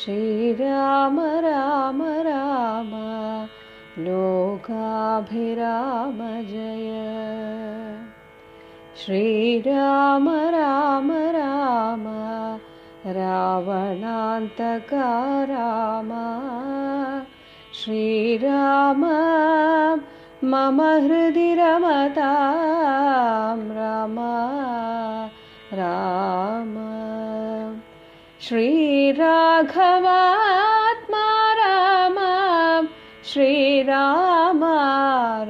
श्रीराम राम राम लोकाभिराम जय। श्रीराम राम राम रावणान्तका राम। श्रीराम मम हृदि रमतां राम राम श्रीराघवात्मा राम श्रीराम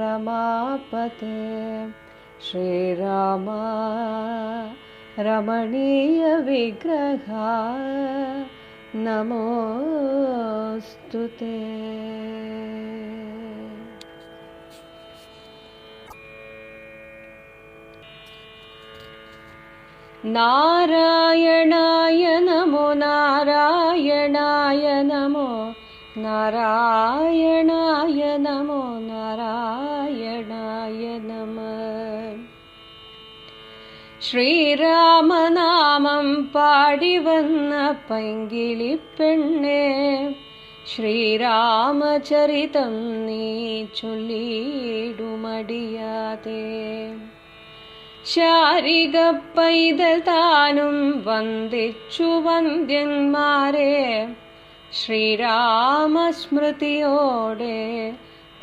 रमापते श्रीराम रमणीयविग्रहा नमोऽस्तु ते नारायणाय नमो नारायणाय नमो नारायणाय नमो नारायणाय नमः ശ്രീരാമനാമം പാടി വന്ന പൈങ്കിളിപ്പെണ്ണെ ശ്രീരാമചരിതം നീ ചൊല്ലിയിടുമടിയാതെ ശാരിക പൈതൽ താനും വന്ദിച്ചു വന്ദ്യന്മാരെ ശ്രീരാമസ്മൃതിയോടെ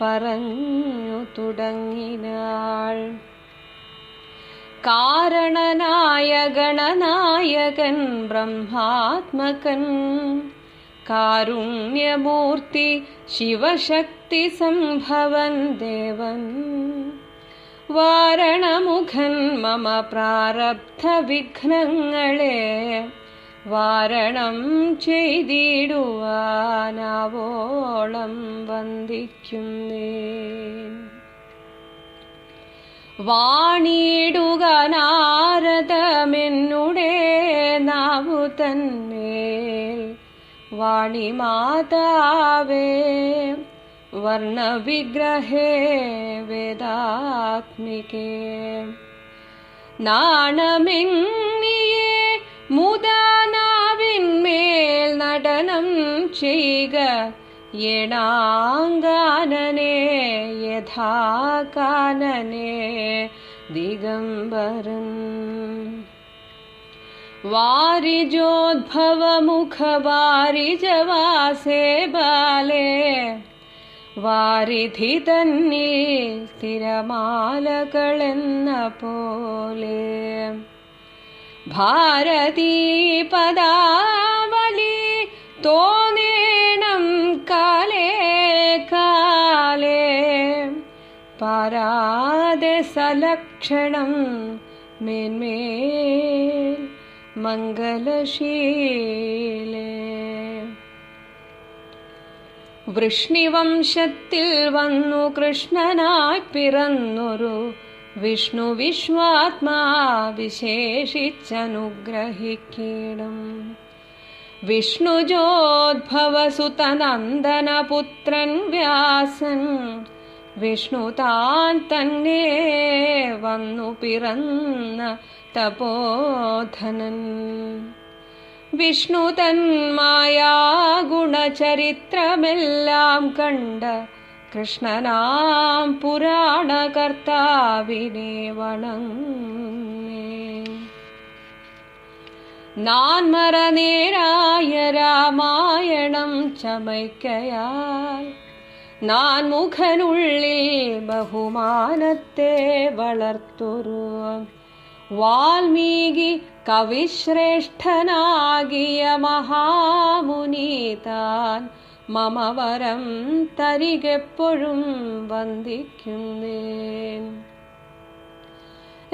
പറഞ്ഞു തുടങ്ങിനാൾ കാരണനായ ഗണനായകൻ ബ്രഹ്മാത്മകൻ കാരുണ്യമൂർത്തി ശിവശക്തി സംഭവൻ ദേവൻ വാരണമുഖൻ മമ പ്രാരബ്ധ വിഘ്നങ്ങളെ വാരണം ചെയ്തിടുവാനാവോളം വന്ദിക്കുന്നേ വാണിയിടുക നാരദമെന്നുടേ നാവു തന്നേൽ വാണി മാതാവേ वर्णविग्रहे वेदात्मिके। नाणमिङ्ये मुदानाविन्मेल्नटनं चैग येणाङ्गानने यथा कानने दिगम्बरम्। वारिजोद्भवमुखवारिजवासे बाले വാരിധി തന്നിൽ തിരമാലകളെന്ന പോലെ ഭാരതീ പദാവലി തോന്നേണം കാലേ കാലേ പാരാതെ സലക്ഷണം മേന്മേൽ മംഗലശീലേ വൃഷ്ണിവംശത്തിൽ വന്നു കൃഷ്ണനായി പിറന്നൊരു വിഷ്ണു വിശ്വാത്മാ വിശേഷിച്ചനുഗ്രഹിക്കണം വിഷ്ണുജോദ്ഭവസുതനന്ദനപുത്രൻ വ്യാസൻ വിഷ്ണു താൻ തന്നെ വന്നു പിറന്ന തപോധനൻ വിഷ്ണു തന്മായാ ഗുണചരിത്രമെല്ലാം കണ്ട കൃഷ്ണനാം പുരാണകർത്താവിനെ വണങ്ങേ. നാൻമറനേരായ രാമായണം ചമയ്ക്കയാൽ നാൻ മുഖനുള്ളിൽ ബഹുമാനത്തെ വളർത്തൊരു വാൽമീകി കവിശ്രേഷ്ഠനാകിയ മഹാമുനീതാൻ മമ വരം തരികെപ്പോഴും വന്ദിക്കുന്നേൻ.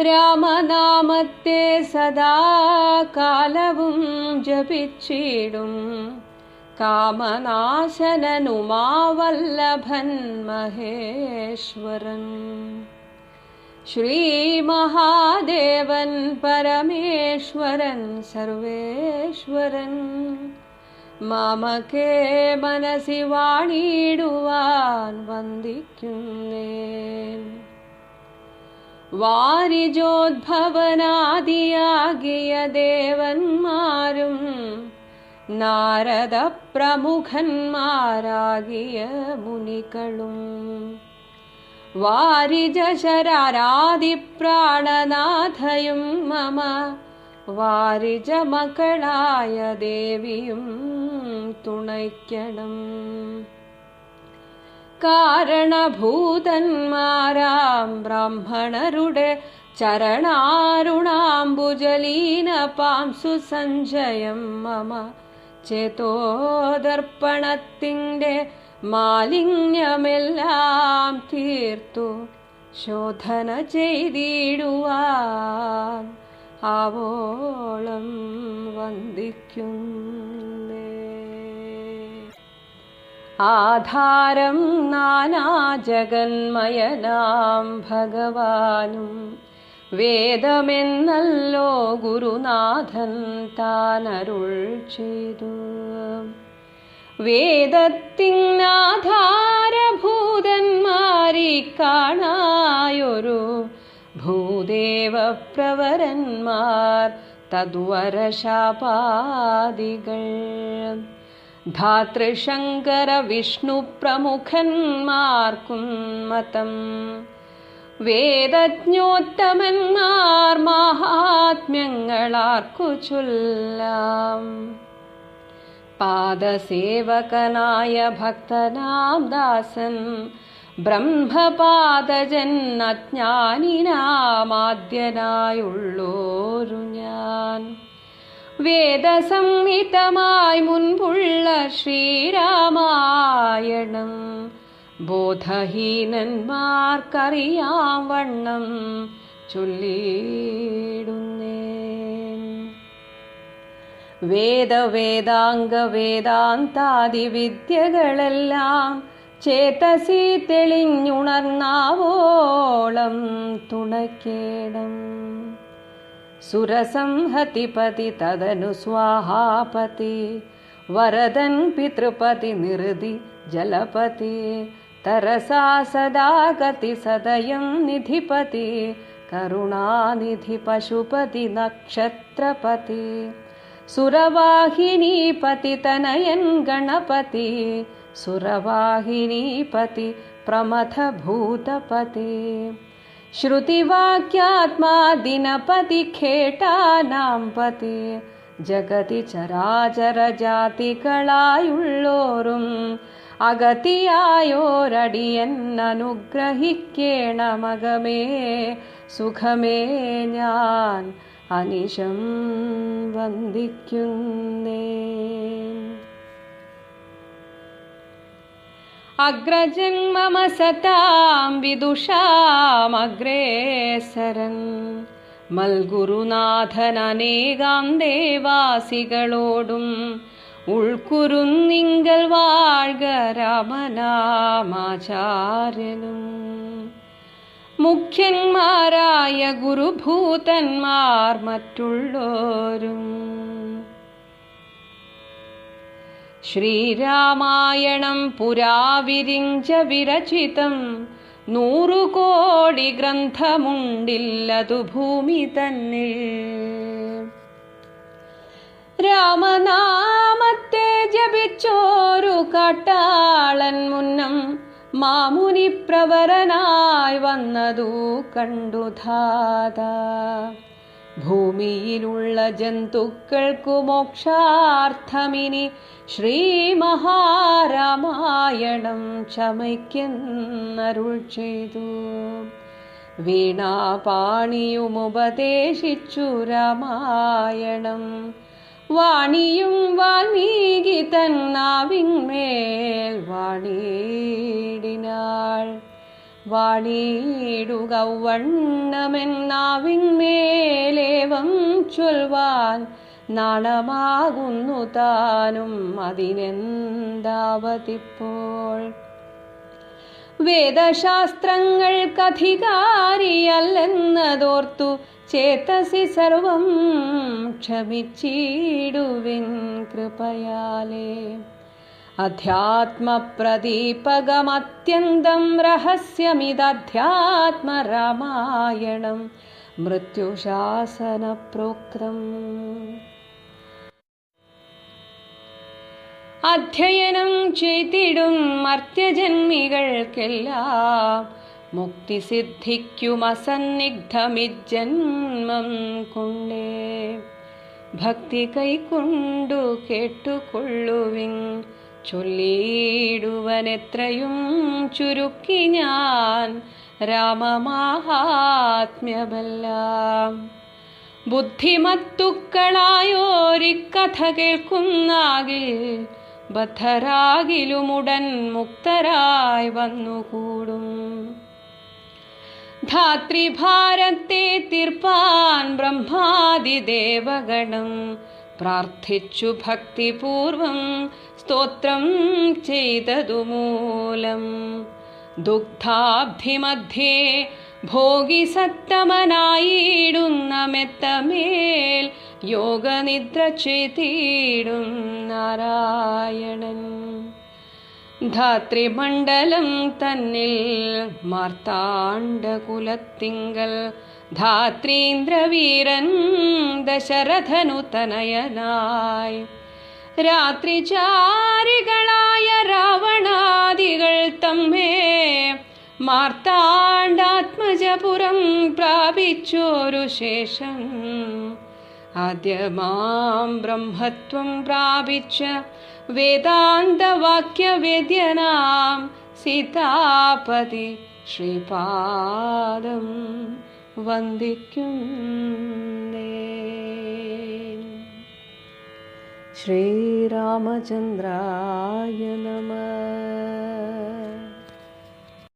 രാമനാമത്തെ സദാ കാലവും ജപിച്ചിടും. കാമനാശനനുമാവല്ലഭൻ മഹേശ്വരൻ. ശ്രീ മഹാദേവൻ പരമേശ്വരൻ സർവേശ്വരൻ മാമകേ മനസി വാണിടുവാൻ വന്ദിക്കുന്നേൻ വാരിജോദ്ഭവനാദിയാകിയ ദേവന്മാരും നാരദ പ്രമുഖന്മാരാകിയ മുനികളും വാരിജശരാരാദിപ്രാണനാഥയും മമ. വാരിജമക്കളായ ദേവിയും തുണയ്ക്കണം. കാരണഭൂതന്മാരാം ബ്രാഹ്മണരുടെ ചരണാരുണാംബുജലീന പാംസു സഞ്ജയം മമ. ചേതോദർപ്പണത്തിന്റെ മാലിന്യമെല്ലാം തീർത്തു ശോധന ചെയ്തിടുവാൻ ആവോളം വന്ദിക്കുന്നേ. ആധാരം നാനാ ജഗന്മയനാം ഭഗവാനും വേദമെന്നല്ലോ ഗുരുനാഥൻ താനരുൾ ചെയ്തു. വേദത്തിനാധാരഭൂതന്മാരി കാണായൊരു ഭൂദേവപ്രവരന്മാർ തദ്വരശാപാദികൾ. ധാതൃശങ്കര വിഷ്ണു പ്രമുഖന്മാർക്കും മതം. വേദജ്ഞോത്തമന്മാർ മഹാത്മ്യങ്ങളാർക്കു ചൊല്ലാം പാദസേവകനായ ഭക്തനാം ദാസൻ. ബ്രഹ്മപാദജൻ അജ്ഞാനിനാമാദ്യനായുള്ളോരു ഞാൻ. വേദസംഹിതമായി മുൻപുള്ള ശ്രീരാമായണം. ബോധഹീനന്മാർക്കറിയാം വണ്ണം ചൊല്ലിയിടുന്നേൻ വേദവേദാംഗ വേദാന്താദി വിദ്യകളെല്ലാം ചേതസി തെളിഞ്ഞുണർന്നാവോളം തുണക്കേണം സുരസംഹതിപതി തദനു സ്വാഹാപതി വരദൻ പിതൃപതി നിറുതി ജലപതി തരസാ സദാഗതി സദയം നിധിപതി കരുണാനിധി പശുപതി നക്ഷത്രപതി സുരവാഹിനീപതി തനയൻ ഗണപതി സുരവാഹിനീപതി പ്രമഥ ഭൂതപതി ശ്രുതിവാക്യാത്മാ ദിനപതി ഖേട്ടാനാം പതി ജഗതി ചരാചരജാതികളായുള്ളോരും അഗതിയായോരടിയൻ അനുഗ്രഹിക്കേണമകമേ സുഖമേ ഞാൻ അനിശം വന്ദിക്കുന്നേ. അഗ്രജൻ മമ സതാം വിദുഷാമഗ്രേസരൻ മൽഗുരുനാഥൻ അനേകാം ദേവാസികളോടും ഉൾക്കുരുന്നിങ്കൽ വാഴ്ക രാമനാമാചാര്യനും. മുഖ്യന്മാരായ ഗുരുഭൂതന്മാർ മറ്റുള്ളോരും. ശ്രീരാമായണം പുരാവിരിഞ്ച വിരചിതം നൂറുകോടി ഗ്രന്ഥമുണ്ടില്ലതു ഭൂമി തന്നിൽ. രാമനാമത്തെ ജപിച്ചോരു കാട്ടാളൻ മുന്നം മാമുനി പ്രവരനായി വന്നതു കണ്ടു ധാത. ഭൂമിയിലുള്ള ജന്തുക്കൾക്കു മോക്ഷാർത്ഥമിനി ശ്രീ മഹാരാമായണം ചമയ്ക്കുന്നരുൾ ചെയ്തു. വീണാപാണിയുമുപദേശിച്ചു രാമായണം വാണിയും വാൽമീകി തന്നാവിന്മേൽ വാണിയിടിനാൾ വാണിയിടുക വണ്ണമെന്നാവിന്മേലേവം ചൊൽവാൻ നാണമാകുന്നു താനും അതിനെന്താവതിപ്പോൾ? വേദശാസ്ത്രങ്ങൾക്കധികാരിയല്ലെന്നതോർത്തു ചേതസി സർവം ക്ഷമിച്ചിടുവിൻ കൃപയാലേ അധ്യാത്മപ്രദീപകമത്യന്തം രഹസ്യമിതധ്യാത്മരാമായണം മൃത്യുശാസനപ്രോക്തം അധ്യയനം ചെയ്തിടും മർത്യജന്മികൾക്കെല്ലാം മുക്തി സിദ്ധിക്കും അസന്നിഗ്ധമിജന്മം കൊണ്ടേ. ഭക്തി കൈക്കൊണ്ടു കേട്ടുകൊള്ളുവിൻ. ചൊല്ലിയിടുവനെത്രയും ചുരുക്കി ഞാൻ രാമമാഹാത്മ്യമെല്ലാം. ബുദ്ധിമത്തുക്കളായോരിക്കഥ കേൾക്കുന്നാകിൽ ബദ്ധരാകിലുമുടൻ മുക്തരായി വന്നുകൂടും. ധാത്രിഭാരത്തെ തീർപ്പാൻ ബ്രഹ്മാതിദേവഗണം പ്രാർത്ഥിച്ചു ഭക്തിപൂർവം സ്തോത്രം ചെയ്തതുമൂലം. ദുഗ്ധാബ്ധിമധ്യേ ഭോഗി സത്തമനായിടുന്ന മെത്തമേൽ യോഗനിദ്ര ചെയ്തിടും നാരായണൻ. ധാത്രിമണ്ഡലം തന്നിൽ മാർത്താണ്ഡകുലത്തിങ്കൽ ധാത്രീന്ദ്രവീരൻ ദശരഥനു തനയനായി രാത്രിചാരികളായ രാവണാദികൾ തമ്മേ मार्ताण्डात्मजपुरं प्रापिच्चोरुशेषम् अद्य मां ब्रह्मत्वं प्राविच्य वेदान्तवाक्यवेद्यनां सीतापति श्रीपादं वन्दिक्युन्दे। श्रीरामचन्द्राय नमः।